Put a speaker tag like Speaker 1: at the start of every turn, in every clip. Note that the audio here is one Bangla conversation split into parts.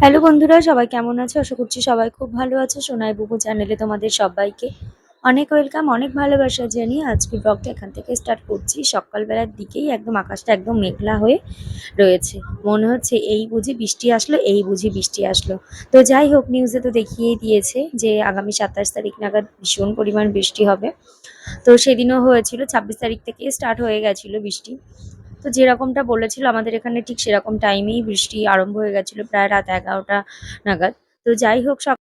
Speaker 1: হ্যালো বন্ধুরা, সবাই কেমন আছো? আশা করছি সবাই খুব ভালো আছো। সোনাই বুবু চ্যানেলে তোমাদের সবাইকে অনেক ওয়েলকাম অনেক ভালোবাসা জানিয়ে আজকে ব্লগটা এখান থেকে স্টার্ট করছি। সকালবেলার দিকেই একদম আকাশটা একদম মেঘলা হয়ে রয়েছে। মনে হচ্ছে এই বুঝি বৃষ্টি আসলো, এই বুঝি বৃষ্টি আসলো। তো যাই হোক নিউজে তো দেখিয়েই দিয়েছে যে আগামী সাতাশ তারিখ নাগাদ ভীষণ পরিমাণ বৃষ্টি হবে। তো সেদিনও হয়েছিল, ছাব্বিশ তারিখ থেকে স্টার্ট হয়ে গেছিল বৃষ্টি। তো যেরকমটা বলেছিল, আমাদের এখানে ঠিক সেরকম টাইমেই বৃষ্টি আরম্ভ হয়ে গেছিল, প্রায় রাত এগারোটা নাগাদ। তো যাই হোক, সব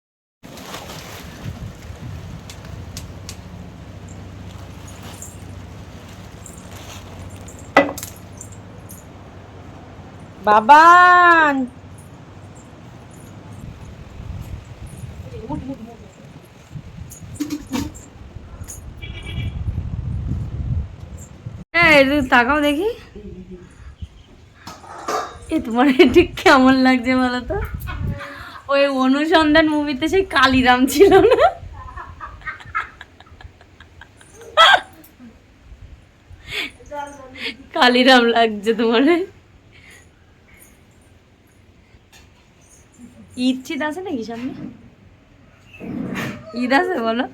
Speaker 1: এই, তুই তাকাও দেখি। এ, তোমার ঠিক কেমন লাগছে বলো তো? ওই অনুসন্ধান মুভিতে সেই কালিরাম ছিল না? কালিরাম লাগছে তোমার। ঈদ চিদ আছে নাকি সামনে? ঈদ আছে বলো।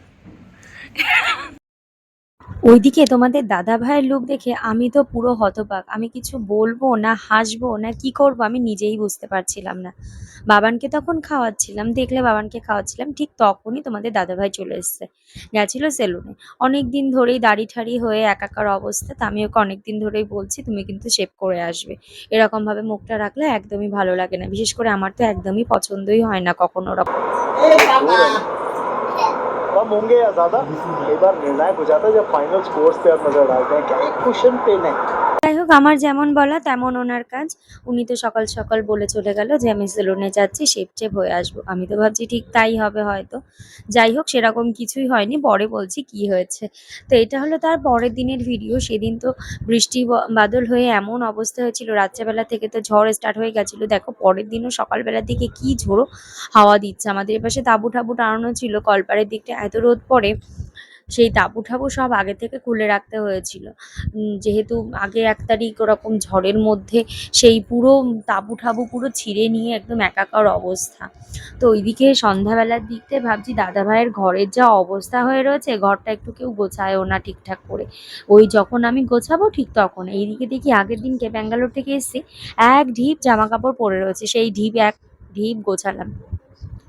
Speaker 1: ওইদিকে তোমাদের দাদা ভাইয়ের লুক দেখে আমি তো পুরো হতবাক। আমি কিছু বলব না হাসবো না কি করব আমি নিজেই বুঝতে পারছিলাম না। বাবানকে তখন খাওয়াচ্ছিলাম, দেখলে বাবানকে খাওয়াচ্ছিলাম, ঠিক তখনই তোমাদের দাদা ভাই চলে এসছে। গেছিল সেলুনে অনেক দিন ধরেই দাড়ি ঠাড়ি হয়ে একাকার অবস্থা, তা আমি ওকে অনেক দিন ধরেই বলছি, তুমি কিন্তু শেভ করে আসবে। এরকম ভাবে মুখটা রাখলে একদমই ভালো লাগে না। বিশেষ করে আমার তো একদমই পছন্দই হয় না কখনো ওরকম।
Speaker 2: कम होंगे या ज़्यादा? एक बार निर्णायक हो जाता है जब फाइनल स्कोर्स पे आप नज़र डालते हैं। क्या क्वेश्चन पे नहीं
Speaker 1: যাই হোক, আমার যেমন বলা তেমন ওনার কাজ। উনি তো সকাল সকাল বলে চলে গেল যে, আমি সেলুনে যাচ্ছি শেপ টেপ হয়ে আসব। আমি তো ভাবছি ঠিক তাই হবে হয়তো। যাই হোক, সেরকম কিছুই হয়নি। পরে বলছি কি হয়েছে। তো এটা হলো তার পরের দিনের ভিডিও সেদিন তো বৃষ্টি বাদল হয়ে এমন অবস্থা হয়েছিল। রাত্রেবেলা থেকে তো ঝড় স্টার্ট হয়ে গেছিল। দেখো, পরের দিনও সকালবেলার দিকে কি ঝোড়ো হাওয়া দিচ্ছে। আমাদের এপাশে তাবু ঠাবু টানানো ছিল। কলপাড়ের দিকটা এত রোদ পড়ে সেই তাঁবু ঠাবু সব আগে থেকে খুলে রাখতে হয়েছিল। যেহেতু আগে এক তারিখ ওরকম ঝড়ের মধ্যে সেই পুরো তাঁবু ঠাবু পুরো ছিঁড়ে নিয়ে একদম একাকার অবস্থা। তো ওইদিকে সন্ধ্যাবেলার দিকতে ভাবছি দাদা ভাইয়ের ঘরের যা অবস্থা হয়ে রয়েছে, ঘরটা একটু কেউ গোছায়ও না ঠিকঠাক করে। ওই যখন আমি গোছাবো ঠিক তখন। এইদিকে দেখি আগের দিনকে ব্যাঙ্গালোর থেকে এসেছি, এক ঢিপ জামা কাপড় পরে রয়েছে, সেই ঢিপ এক ঢিপ গোছালাম।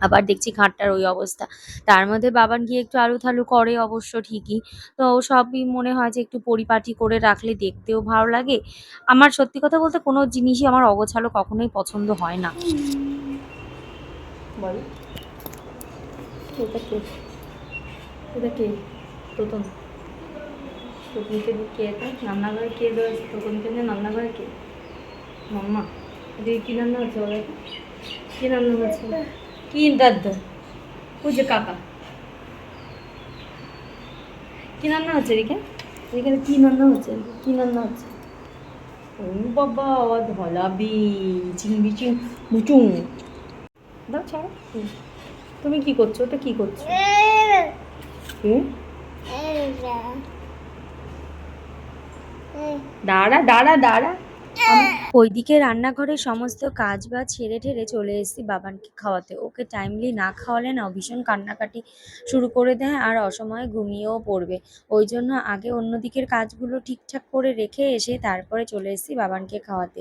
Speaker 1: আবার দেখছি খাটটার ওই অবস্থা। তার মধ্যে বাবান গিয়ে একটু আলু থালু করে অবশ্য ঠিকই। তো সবই মনে হয় যে একটু পরিপাটি করে রাখলে দেখতেও ভালো লাগে। আমার সত্যি কথা বলতে কোনো জিনিসই আমার অগোছালো কখনোই পছন্দ হয় না। তোতনকে কে? রান্নাঘরে কে? রান্নাঘরে কে রান্না রান্না হচ্ছে কি দাদা ওই কাকা। কি রান্না হচ্ছে এদিকে? এখানে কি রান্না হচ্ছে? কি রান্না হচ্ছে? ও বাবা ধলাবি চিংবি চিং, মুচুং। দাও ছাড়ো। তুমি কি করছ? ওটা কি করছ? দাঁড়া দাঁড়া দাঁড়া। ওইদিকে রান্নাঘরের সমস্ত কাজ বাজ ছেড়ে ঠেড়ে চলে এসেছি বাবানকে খাওয়াতে। ওকে টাইমলি না খাওয়ালে না ভীষণ কান্নাকাটি শুরু করে দেয় আর অসময়ে ঘুমিয়েও পড়বে। ওই জন্য আগে অন্য দিকের কাজগুলো ঠিকঠাক করে রেখে এসে তারপরে চলে এসেছি বাবানকে খাওয়াতে।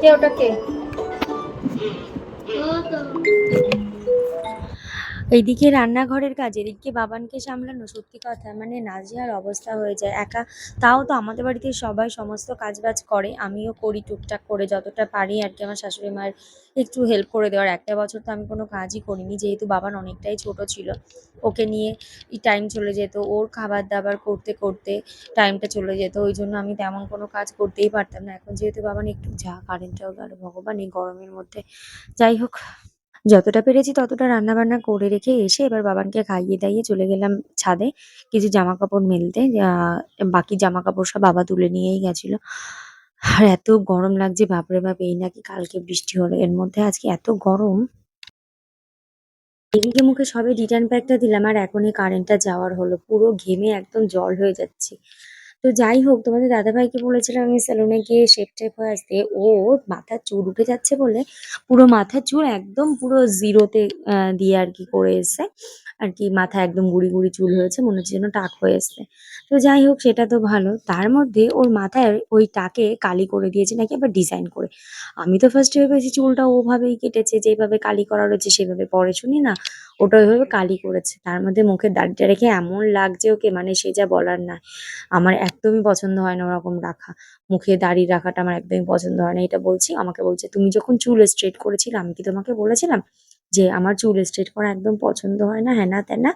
Speaker 1: কে ওটা কে? এইদিকে রান্নাঘরের কাজ, এদিকে বাবানকে সামলানো সত্যি কথা মানে নাজেহাল অবস্থা হয়ে যায়। একা, তাও তো আমাদের বাড়িতে সবাই সমস্ত কাজবাজ করে, আমিও করি টুকটাক করে, যতটা পারি আর কি আমার শাশুড়ি মায়ের একটু হেল্প করে দেওয়ার। একটা বছর তো আমি কোনো কাজই করিনি, যেহেতু বাবান অনেকটাই ছোট ছিল, ওকে নিয়ে টাইম চলে যেত, ওর খাবার দাবার করতে করতে টাইমটা চলে যেত, ওই জন্য আমি তেমন কোনো কাজ করতেই পারতাম না। এখন যেহেতু বাবান একটু যা কারেন্টটাও গেল ভগবান এই গরমের মধ্যে, যাই হোক। যতটা পেরেছি ততটা রান্না বান্না করে রেখে এসে এবার বাবানকে খাইয়ে দাইয়ে চলে গেলাম ছাদে কিছু জামা কাপড় মেলতে বাকি জামা কাপড় সব বাবা তুলে নিয়েই গেছিল। আর এত গরম লাগছে, বাপরে বাপ, এই নাকি কালকে বৃষ্টি হলো। এর মধ্যে আজকে এত গরম। এদিকে মুখে সবে রিটার্ন প্যাকটা দিলাম আর এখনই কারেন্টটা যাওয়ার হলো। পুরো ঘেমে একদম জল হয়ে যাচ্ছে। তো যাই হোক, তোমাদের দাদাভাইকে বলেছিলাম আমি সেলুনে গিয়ে শেপ টেপ হয়ে আসতে। ওর মাথার চুল উঠে যাচ্ছে বলে পুরো মাথার চুল একদম পুরো জিরোতে দিয়ে আর কি করে এসছে। আর কি মাথা একদম গুড়ি গুড়ি চুল হয়েছে, মনে হচ্ছে যেন টাক হয়ে এসছে। তো যাই হোক, সেটা তো ভালো। তার মধ্যে ওর মাথায় ওই টাকে কালি করে দিয়েছে, নাকি আবার ডিজাইন করে। আমি তো ফার্স্টে ভেবেছি চুলটা ওভাবেই কেটেছে, যেভাবে কালি করা রয়েছে সেভাবে পরে শুনি না। ওটা ওইভাবে কালি করেছে। তার মধ্যে মুখের দাড়িটা রেখে এমন লাগছে ওকে মানে সে যা বলার না। আমার একদমই পছন্দ হয় না ওরকম রাখা। মুখে দাড়ি রাখাটা আমার একদমই পছন্দ হয় না। এটা বলছি, আমাকে বলছে, তুমি যখন চুল স্ট্রেট করেছিলে, আমি কি তোমাকে বলেছিলাম যে আমার চুল স্ট্রেট করা একদম পছন্দ হয় না, হ্যানা ত্যানা?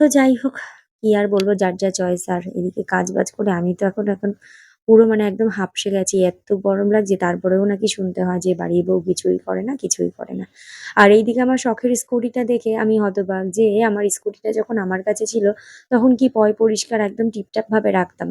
Speaker 1: তো যাই হোক, কি আর বলব, যার যা চয়েস আর এদিকে কাজ বাজ করে, আমি তো এখন এখন পুরো মানে একদম হাঁপসে গেছি, এত গরম লাগছে, তারপরেও নাকি শুনতে হয় যে বাড়ির বউ কিছুই করে না, কিছুই করে না। আর এইদিকে আমার শখের স্কুটিটা দেখে আমি হতবাক যে আমার স্কুটিটা যখন আমার কাছে ছিল, তখন কি পয় পরিষ্কার একদম টিপটাপ ভাবে রাখতাম।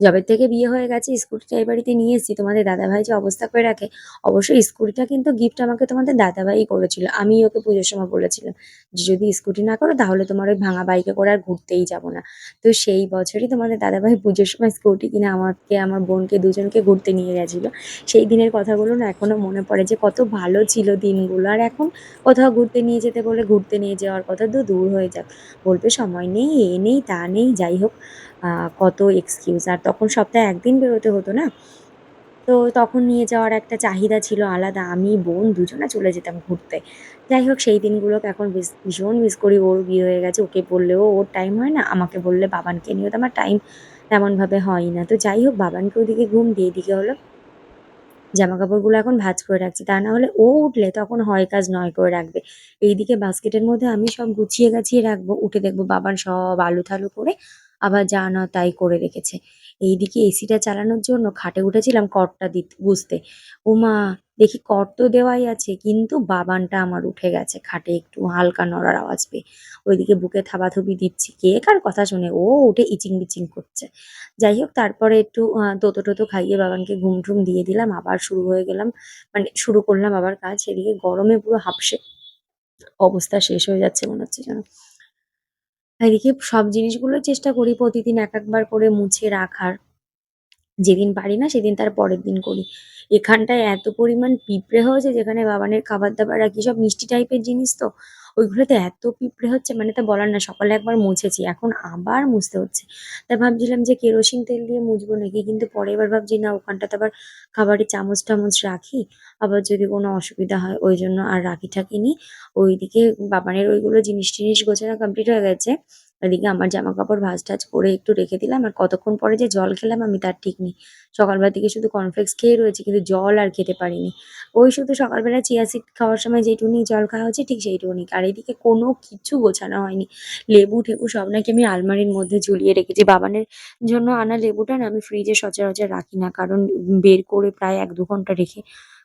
Speaker 1: যবে থেকে বিয়ে হয়ে গেছে স্কুটিটা এই বাড়িতে নিয়ে এসেছি। তোমাদের দাদাভাই যে অবস্থা করে রাখে, অবশ্যই স্কুটিটা কিন্তু গিফট আমাকে তোমাদের দাদাভাই করেছিল। আমি ওকে পুজোর সময় বলেছিলাম যে, যদি স্কুটি না করো, তাহলে তোমার ওই ভাঙা বাইকে করে আর ঘুরতেই যাব না। তো সেই বছরই তোমাদের দাদাভাই পুজোর সময় স্কুটি কিনে আমাকে, আমার বোনকে, দুজনকে ঘুরতে নিয়ে গেছিল। সেই দিনের কথাগুলো না এখনও মনে পড়ে যে, কত ভালো ছিল দিনগুলো। আর এখন কোথাও ঘুরতে নিয়ে যেতে বলে ঘুরতে নিয়ে যাওয়ার কথা তো দূর হয়ে যাক। বলবে, সময় নেই, এ নেই, তা নেই, যাই হোক। কত এক্সকিউজ আর তখন সপ্তাহে একদিন বেরোতে হতো না? তো তখন নিয়ে যাওয়ার একটা চাহিদা ছিল আলাদা, আমি, বোন দুজনে চলে যেতাম ঘুরতে। যাই হোক, সেই দিনগুলোকে এখন ভীষণ মিস করি। ওর বিয়ে হয়ে গেছে, ওকে বললেও ওর টাইম হয় না, আমাকে বললে বাবানকে নিয়েও তো আমার টাইম তেমনভাবে হয় না। তো যাই হোক, বাবানকে ওদিকে ঘুম দিয়ে এদিকে হলো। জামা কাপড়গুলো এখন ভাঁজ করে রাখছি, তা না হলে ও উঠলে তখন হয় কাজ নয় করে রাখবে। এইদিকে বাস্কেটের মধ্যে আমি সব গুছিয়ে গাছিয়ে রাখব, উঠে দেখব বাবান সব আলু থালু করে আবার যা না তাই করে রেখেছে। এইদিকে এসিটা চালানোর জন্য খাটে উঠেছিলাম কর্ডটা দিতে, বুঝতে। ওমা, দেখি কর তো দেওয়াই আছে, কিন্তু বাবানটা আমার উঠে গেছে, খাটে একটু হালকা নড়ার আওয়াজ পেয়ে। ওইদিকে বুকে থাবাথুবি দিচ্ছি, কে কার কথা শুনে? ও উঠে ইচিং বিচিং করছে। যাই হোক, তারপরে একটু তোতো টোতো খাইয়ে বাবানকে ঘুম টুম দিয়ে দিলাম, আবার শুরু হয়ে গেলাম মানে শুরু করলাম আবার কাজ, এদিকে গরমে পুরো হাঁপসে অবস্থা শেষ হয়ে যাচ্ছে মনে হচ্ছে যেন। এদিকে সব জিনিসগুলো চেষ্টা করি প্রতিদিন এক একবার করে মুছে রাখার। যেদিন পারি না সেদিন তার পরের দিন করি। এখানটায় এত পরিমাণ পিঁপড়ে হয়েছে যেখানে বাবানের খাবার দাবার আর কি সব মিষ্টি টাইপের জিনিস তো। ওইগুলোতে এত পিঁপড়ে হচ্ছে মানে তা বলার না সকালে একবার মুছেছি, এখন আবার মুছতে হচ্ছে। তাই ভাবছিলাম যে কেরোসিন তেল দিয়ে মুছবো নাকি, কিন্তু পরে এবার ভাবছি না, ওখানটাতে আবার খাবারের চামচ টামচ রাখি, আবার যদি কোনো অসুবিধা হয় ওই জন্য আর রাখি ঠাকি নি। ওইদিকে বাবানের ওইগুলো জিনিস টিনিস গোছানো কমপ্লিট হয়ে গেছে। এদিকে আমার জামা কাপড় ভাজ টাজ করে একটু রেখে দিলাম। আর কতক্ষণ পরে যে জল খেলাম আমি তার ঠিক নেই। সকালবেলা থেকে শুধু কর্নফ্লেক্স খেয়ে রয়েছি, কিন্তু জল আর খেতে পারিনি। ওই শুধু সকালবেলা চিয়া সিড খাওয়ার সময় যেটুকুনি জল খাওয়া হচ্ছে, ঠিক সেইটুকুনি। আর এদিকে কোনো কিছু গোছানো হয়নি। লেবু টেবু সব নাকি আমি আলমারির মধ্যে ঝুলিয়ে রেখেছি। বাবানের জন্য আনা লেবুটা না আমি ফ্রিজে সচরাচর রাখি না। কারণ বের করে প্রায় এক দু ঘণ্টা রেখে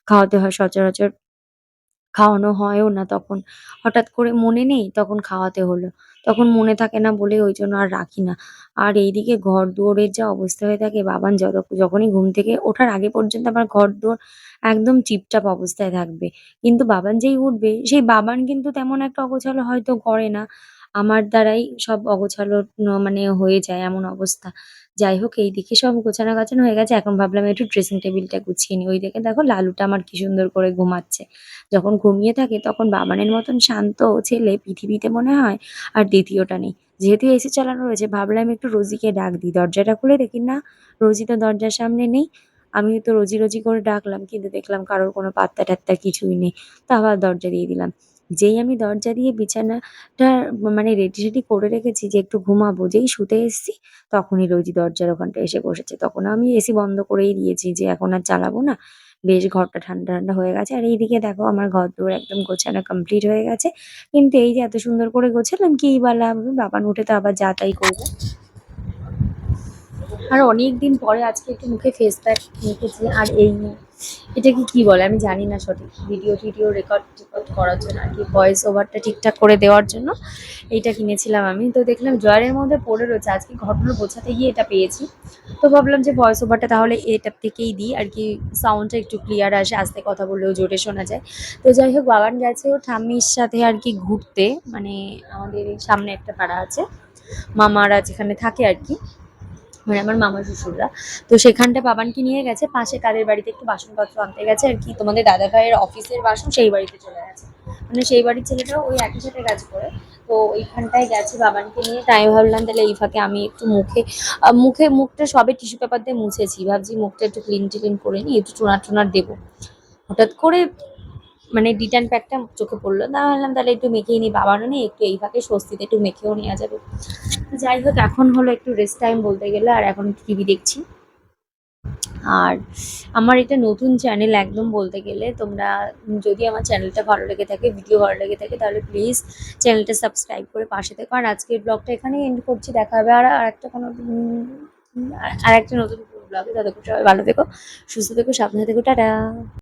Speaker 1: খাওয়াতে হয়, সচরাচর খাওয়ানো হয়ও না তখন। হঠাৎ করে মনে নেই তখন খাওয়াতে হলো। তখন মনে থাকে না বলে ওই জন্য আর রাখি না। আর এইদিকে ঘর দুয়ারের যা অবস্থা হয়ে থাকে, বাবান যত, যখনই ঘুম থেকে ওঠার আগে পর্যন্ত আমার ঘর দুয়ার একদম চিপচাপ অবস্থায় থাকবে। কিন্তু বাবান যেই উঠবে, সেই বাবান কিন্তু তেমন একটা অগোছালো হয়তো করে না। আমার দ্বারাই সব অগোছালো মানে হয়ে যায় এমন অবস্থা। যাই হোক এইদিকে সব গোছানো গাছানো হয়ে গেছে। এখন ভাবলাম একটু ড্রেসিং টেবিলটা গুছিয়ে নিই। ওই দেখে দেখো, লালুটা আমার কি সুন্দর করে ঘুমাচ্ছে। যখন ঘুমিয়ে থাকে তখন বাবানের মতন শান্ত ছেলে পৃথিবীতে মনে হয় আর দ্বিতীয়টা নেই। যেহেতু এসি চালানো রয়েছে, ভাবলাম একটু রোজিকে ডাক দিই। দরজাটা খুলে দেখি, না, রোজি তো দরজার সামনে নেই। আমি তো রোজি রোজি করে ডাকলাম, কিন্তু দেখলাম কারোর কোনো পাত্তা টাত্তা কিছুই নেই। তা আবার দরজা দিয়ে দিলাম। যেই আমি দরজা দিয়ে বিছানাটা মানে রেডি সেডি করে রেখেছি যে একটু ঘুমাবো, যেই শুতে এসেছি, তখনই রোজি দরজার ওখানটা এসে বসেছে। তখন আমি এসি বন্ধ করেই দিয়েছি যে এখন আর চালাবো না। বেশ ঘরটা ঠান্ডা ঠান্ডা হয়ে গেছে। আর এইদিকে দেখো আমার ঘর দুয়ার একদম গোছানো কমপ্লিট হয়ে গেছে। কিন্তু এই যে এত সুন্দর করে গোছালাম, কি বা লাভ? বাবান উঠে তো আবার যা তাই করবে। আর অনেক দিন পরে আজকে একটু মুখে ফেস প্যাক মেখেছি আর এই এটাকে কি বলে? আমি জানি না সঠিক। ভিডিও টিডিও রেকর্ড রেকর্ড করার জন্য আর কি ভয়েস ওভারটা ঠিকঠাক করে দেওয়ার জন্য এইটা কিনেছিলাম আমি। তো দেখলাম জয়ারের মধ্যে পড়ে রয়েছে। আজকে ঘটনা বোঝাতে গিয়ে এটা পেয়েছি। তো ভাবলাম যে ভয়েস ওভারটা তাহলে এটা থেকেই দিই আর কি সাউন্ডটা একটু ক্লিয়ার আসে, আস্তে কথা বললেও জোরে শোনা যায়। তো যাই হোক, বাগান গেছে ও ঠাম্মির সাথে আর কি ঘুরতে। মানে আমাদের সামনে একটা পাড়া আছে। মামারা যেখানে থাকে আর কি। মানে আমার মামা শ্বশুররা। তো সেখানটা বাবানকে নিয়ে গেছে, পাশে কাদের বাড়িতে একটু বাসনপত্র আনতে গেছে, আর কি তোমাদের দাদা ভাইয়ের অফিসের বাসন সেই বাড়িতে চলে গেছে। মানে সেই বাড়ির ছেলেটাও ওই একই সাথে কাজ করে। তো ওইখানটায় গেছে বাবানকে নিয়ে, তাই ভাবলাম তাহলে এই ফাঁকে আমি একটু মুখে মুখে মুখটা সবে টিস্যু পেপার দিয়ে মুছেছি। ভাবছি মুখটা একটু ক্লিন টিলিন করে নিই, একটু টোনার টোনার দেবো। হঠাৎ করে মানে ডিটান প্যাকটা চোখে পড়ল। তা ভাবলাম, তাহলে একটু মেখেই নিই বাবারও নেই একটু এই ফাঁকে স্বস্তিতে একটু মেখেও নেওয়া যাবে। যাই হোক, এখন হলো একটু রেস্ট টাইম বলতে গেলে, আর এখন টিভি দেখছি। আর আমার এটা নতুন চ্যানেল একদম বলতে গেলে, তোমরা যদি আমার চ্যানেলটা ভালো লেগে থাকে ভিডিও ভালো লেগে থাকে, তাহলে প্লিজ চ্যানেলটা সাবস্ক্রাইব করে পাশে থেকো। আর আজকের ব্লগটা এখানেই এন্ড করছি, দেখা হবে আর আর একটা কোনো আর একটা নতুন ব্লগে ততক্ষণ সবাই ভালো থেকো, সুস্থ থেকো, সাবধানে থেকো, টাটা।